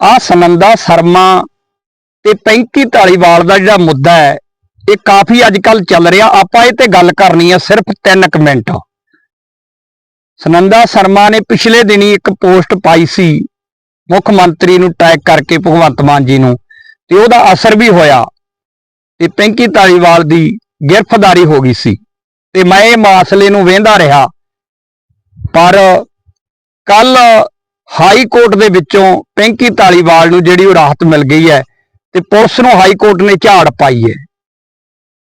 ਆ ਸੁਨੰਦਾ ਸ਼ਰਮਾ ਤੇ ਪੈਂਕੀ ਢਾਲੀਵਾਲ ਦਾ ਜਿਹੜਾ ਮੁੱਦਾ ਹੈ, ਇਹ ਕਾਫੀ ਅੱਜ ਕੱਲ ਚੱਲ ਰਿਹਾ। ਆਪਾਂ ਇਹ ਤੇ ਗੱਲ ਕਰਨੀ ਹੈ ਸਿਰਫ 3 ਕੁ ਮਿੰਟ। ਸਨੰਦਾ ਸ਼ਰਮਾ ਨੇ ਪਿਛਲੇ ਦਿਨੀ ਇੱਕ ਪੋਸਟ ਪਾਈ ਸੀ, ਮੁੱਖ ਮੰਤਰੀ ਨੂੰ ਟੈਗ ਕਰਕੇ ਭਗਵੰਤ ਮਾਨ ਜੀ ਨੂੰ, ਤੇ ਉਹਦਾ ਅਸਰ ਵੀ ਹੋਇਆ। ਤੇ ਪੈਂਕੀ ਢਾਲੀਵਾਲ ਦੀ ਗ੍ਰਿਫਤਾਰੀ ਹੋ ਗਈ ਸੀ। ਤੇ ਮੈਂ ਇਹ ਮਾਸਲੇ ਨੂੰ ਵੇਂਦਾ ਰਿਹਾ। ਪਰ ਕੱਲ ਹਾਈ ਕੋਰਟ ਦੇ ਵਿੱਚੋਂ ਪਿੰਕੀ ਢਾਲੀਵਾਲ ਨੂੰ ਜਿਹੜੀ ਉਹ ਰਾਹਤ ਮਿਲ ਗਈ ਹੈ ਤੇ ਪੁਲਿਸ ਨੂੰ ਹਾਈ ਕੋਰਟ ਨੇ ਝਾੜ ਪਾਈ ਹੈ।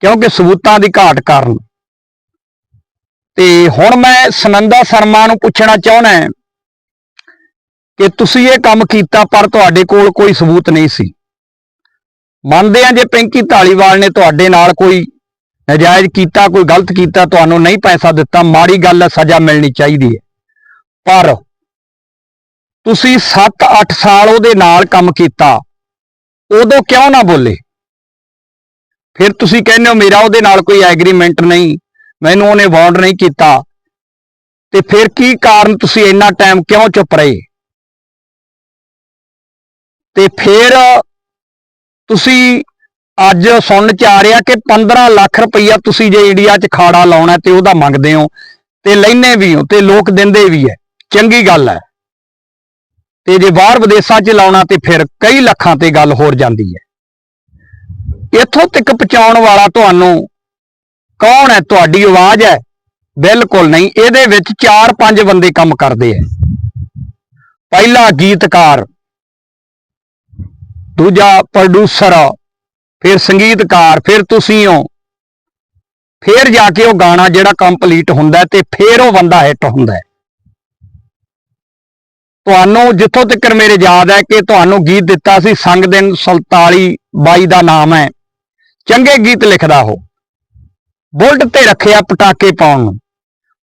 ਕਿਉਂਕਿ ਸਬੂਤਾਂ ਦੀ ਘਾਟ ਕਾਰਨ। ਤੇ ਹੁਣ ਮੈਂ ਸਨੰਦਾ ਸ਼ਰਮਾ ਨੂੰ ਪੁੱਛਣਾ ਚਾਹੁੰਦਾ ਕਿ ਤੁਸੀਂ ਇਹ ਕੰਮ ਕੀਤਾ ਪਰ ਤੁਹਾਡੇ ਕੋਲ ਕੋਈ ਸਬੂਤ ਨਹੀਂ ਸੀ। ਮੰਨਦੇ ਆ ਜੇ ਪਿੰਕੀ ਢਾਲੀਵਾਲ ਨੇ ਤੁਹਾਡੇ ਨਾਲ ਕੋਈ ਨਜਾਇਜ਼ ਕੀਤਾ, ਕੋਈ ਗਲਤ ਕੀਤਾ, ਤੁਹਾਨੂੰ ਨਹੀਂ ਪੈਸਾ ਦਿੱਤਾ, ਮਾੜੀ ਗੱਲ ਹੈ, ਸਜ਼ਾ ਮਿਲਣੀ ਚਾਹੀਦੀ ਹੈ। ਪਰ ਤੁਸੀਂ 7-8 ਸਾਲ ਉਹਦੇ ਨਾਲ ਕੰਮ ਕੀਤਾ। ਉਦੋਂ ਕਿਉਂ ਨਾ ਬੋਲੇ? ਫਿਰ ਤੁਸੀਂ ਕਹਿੰਦੇ ਹੋ, ਮੇਰਾ ਉਹਦੇ ਨਾਲ ਕੋਈ ਐਗਰੀਮੈਂਟ ਨਹੀਂ। ਮੈਨੂੰ ਉਹਨੇ ਵਾਰਡ ਨਹੀਂ ਕੀਤਾ। ਤੇ ਫਿਰ ਕੀ ਕਾਰਨ ਤੁਸੀਂ ਇੰਨਾ ਟਾਈਮ ਕਿਉਂ ਚੁੱਪ ਰਹੇ? ਤੇ ਫਿਰ ਤੁਸੀਂ ਅੱਜ ਸੁਣਨ ਚ ਆ ਰਿਹਾ ਕਿ 15 ਲੱਖ ਰੁਪਈਆ ਤੁਸੀਂ ਜੇ ਇੰਡੀਆ 'ਚ ਖਾੜਾ ਲਾਉਣਾ ਤੇ ਉਹਦਾ ਮੰਗਦੇ ਹੋ, ਤੇ ਲੈਨੇ ਵੀ ਹੋ, ਤੇ ਲੋਕ ਦਿੰਦੇ ਵੀ ਹੈ। ਚੰਗੀ ਗੱਲ ਹੈ। ਤੇ ਜੇ ਬਾਹਰ ਵਿਦੇਸ਼ਾਂ 'ਚ ਲਾਉਣਾ ਤੇ ਫਿਰ ਕਈ ਲੱਖਾਂ ਤੇ ਗੱਲ ਹੋਰ ਜਾਂਦੀ ਹੈ। ਇੱਥੋਂ ਤੱਕ ਪਹੁੰਚਾਉਣ ਵਾਲਾ ਤੁਹਾਨੂੰ ਕੌਣ ਹੈ? ਤੁਹਾਡੀ ਆਵਾਜ਼ ਹੈ। ਬਿਲਕੁਲ ਨਹੀਂ। ਇਹਦੇ ਵਿੱਚ 4-5 ਬੰਦੇ ਕੰਮ ਕਰਦੇ ਹੈ। ਪਹਿਲਾ ਗੀਤਕਾਰ, ਦੂਜਾ ਪ੍ਰੋਡਿਊਸਰ ਫਿਰ ਸੰਗੀਤਕਾਰ, ਫਿਰ ਤੁਸੀਂ ਹੋ। ਫਿਰ ਜਾ ਕੇ ਉਹ ਗਾਣਾ ਜਿਹੜਾ ਕੰਪਲੀਟ ਹੁੰਦਾ ਤੇ ਫਿਰ ਉਹ ਬੰਦਾ ਹਿੱਟ ਹੁੰਦਾ ਹੈ। ਤੁਹਾਨੂੰ ਜਿੱਥੋਂ ਤੱਕ ਮੇਰੇ ਯਾਦ ਹੈ ਕਿ ਤੁਹਾਨੂੰ ਗੀਤ ਦਿੱਤਾ ਸੀ, ਸੰਗ ਦਿਨ 47 ਬਾਈ ਦਾ ਨਾਮ ਹੈ। ਚੰਗੇ ਗੀਤ ਲਿਖਦਾ ਉਹ। ਬੁਲਟ ਤੇ ਰੱਖਿਆ ਪਟਾਕੇ ਪਾਉਣ ਨੂੰ।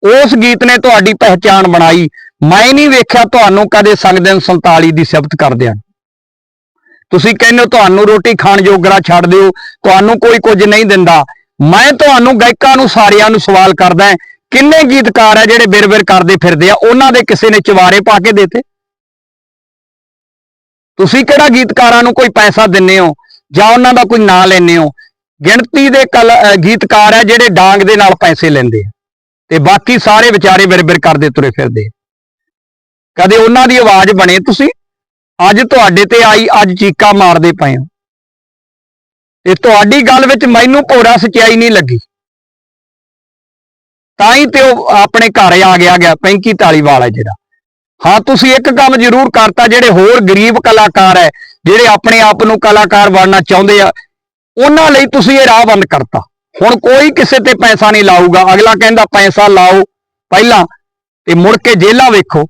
ਉਸ ਗੀਤ ਨੇ ਤੁਹਾਡੀ ਪਹਿਚਾਣ ਬਣਾਈ। ਮੈਂ ਨਹੀਂ ਵੇਖਿਆ ਤੁਹਾਨੂੰ ਕਦੇ ਸੰਗ ਦਿਨ 47 ਦੀ ਸਿਫਤ ਕਰਦਿਆਂ। ਤੁਸੀਂ ਕਹਿੰਦੇ ਹੋ ਤੁਹਾਨੂੰ ਰੋਟੀ ਖਾਣ ਜੋਗਰਾ ਛੱਡ ਦਿਓ, ਤੁਹਾਨੂੰ ਕੋਈ ਕੁਝ ਨਹੀਂ ਦਿੰਦਾ। ਮੈਂ ਤੁਹਾਨੂੰ ਗਾਇਕਾਂ ਨੂੰ, ਸਾਰਿਆਂ ਨੂੰ ਸਵਾਲ ਕਰਦਾ ਕਿੰਨੇ ਗੀਤਕਾਰ ਆ ਜਿਹੜੇ ਬਿਰ-ਬਿਰ ਕਰਦੇ ਫਿਰਦੇ ਆ? ਉਹਨਾਂ ਦੇ ਕਿਸੇ ਨੇ ਚਵਾਰੇ ਪਾ ਕੇ ਦੇਤੇ? ਤੁਸੀਂ ਕਿਹੜਾ ਗੀਤਕਾਰਾਂ ਨੂੰ ਕੋਈ ਪੈਸਾ ਦਿੰਨੇ ਹੋ? ਜਾਂ ਉਹਨਾਂ ਦਾ ਕੋਈ ਨਾਂ ਲੈਨੇ ਹੋ? ਗਿਣਤੀ ਦੇ ਕਲ ਗੀਤਕਾਰ ਹੈ ਜਿਹੜੇ ਡਾਂਗ ਦੇ ਨਾਲ ਪੈਸੇ ਲੈਂਦੇ ਆ। ਤੇ ਬਾਕੀ ਸਾਰੇ ਵਿਚਾਰੇ ਬਿਰ-ਬਿਰ ਕਰਦੇ ਤੁਰੇ ਫਿਰਦੇ ਕਦੇ ਉਹਨਾਂ ਦੀ ਆਵਾਜ਼ ਬਣੇ ਤੁਸੀਂ? ਅੱਜ ਤੁਹਾਡੇ ਤੇ ਆਈ ਅੱਜ ਚੀਕਾ ਮਾਰਦੇ ਪਏ ਹੋ। ਤੇ ਤੁਹਾਡੀ ਗੱਲ ਵਿੱਚ ਮੈਨੂੰ ਭੋਰਾ ਸਚਾਈ ਨਹੀਂ ਲੱਗੀ। ਤਾਂ ਹੀ ਤੇ ਉਹ ਆਪਣੇ ਘਰ ਆ ਗਿਆ ਗਿਆ ਪੈਂਕੀ ਢਾਲੀਵਾਲ ਹੈ ਜਿਹੜਾ। ਹਾਂ, ਤੁਸੀਂ ਇੱਕ ਕੰਮ ਜ਼ਰੂਰ ਕਰਤਾ, ਜਿਹੜੇ ਹੋਰ ਗਰੀਬ ਕਲਾਕਾਰ ਹੈ ਜਿਹੜੇ ਆਪਣੇ ਆਪ ਨੂੰ ਕਲਾਕਾਰ ਬਣਨਾ ਚਾਹੁੰਦੇ ਆ, ਉਹਨਾਂ ਲਈ ਤੁਸੀਂ ਇਹ ਰਾਹ ਬੰਦ ਕਰਤਾ। ਹੁਣ ਕੋਈ ਕਿਸੇ ਤੇ ਪੈਸਾ ਨਹੀਂ ਲਾਊਗਾ। ਅਗਲਾ ਕਹਿੰਦਾ, ਪੈਸਾ ਲਾਓ ਪਹਿਲਾਂ ਤੇ ਮੁੜ ਕੇ ਜੇਲਾ ਵੇਖੋ।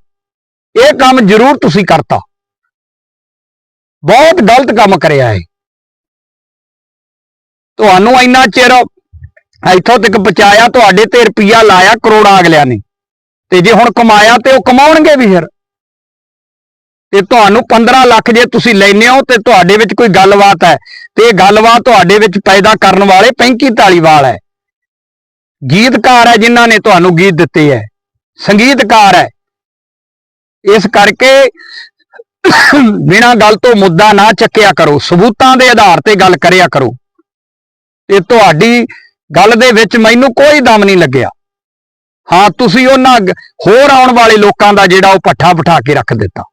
ਇਹ ਕੰਮ ਜ਼ਰੂਰ ਤੁਸੀਂ ਕਰਤਾ। ਬਹੁਤ ਗਲਤ ਕੰਮ ਕਰਿਆ ਹੈ ਤੁਹਾਨੂੰ ਇੰਨਾ ਚਿਰ ਇੱਥੋਂ ਤੱਕ ਪਹੁੰਚਾਇਆ, ਤੁਹਾਡੇ ਤੇ ਰੁਪਈਆ ਲਾਇਆ ਕਰੋੜਾਂ ਅਗਲਿਆਂ ਨੇ। ਤੇ ਜੇ ਹੁਣ ਕਮਾਇਆ ਤੇ ਉਹ ਕਮਾਉਣਗੇ ਵੀ ਫਿਰ। ਤੇ ਤੁਹਾਨੂੰ 15 ਲੱਖ ਜੇ ਤੁਸੀਂ ਲੈਨੇ ਹੋ ਤੇ ਤੁਹਾਡੇ ਵਿੱਚ ਕੋਈ ਗੱਲਬਾਤ ਹੈ। ਤੇ ਇਹ ਗੱਲਬਾਤ ਤੁਹਾਡੇ ਵਿੱਚ ਪੈਦਾ ਕਰਨ ਵਾਲੇ ਪੈਂਕੀ ਤਾਲੀਵਾਲ ਹੈ। ਗੀਤਕਾਰ ਹੈ ਜਿਨ੍ਹਾਂ ਨੇ ਤੁਹਾਨੂੰ ਗੀਤ ਦਿੱਤੇ ਹੈ। ਸੰਗੀਤਕਾਰ ਹੈ। ਇਸ ਕਰਕੇ ਬਿਨਾਂ ਗੱਲ ਤੋਂ ਮੁੱਦਾ ਨਾ ਚੱਕਿਆ ਕਰੋ। ਸਬੂਤਾਂ ਦੇ ਆਧਾਰ ਤੇ ਗੱਲ ਕਰਿਆ ਕਰੋ। ਤੇ ਤੁਹਾਡੀ ਗੱਲ ਦੇ ਵਿੱਚ ਮੈਨੂੰ ਕੋਈ ਦਮ ਨਹੀਂ ਲੱਗਿਆ। ਹਾਂ, ਤੁਸੀਂ ਉਹਨਾਂ ਹੋਰ ਆਉਣ ਵਾਲੇ ਲੋਕਾਂ ਦਾ ਜਿਹੜਾ ਉਹ ਪੱਠਾ ਬਿਠਾ ਕੇ ਰੱਖ ਦਿੱਤਾ।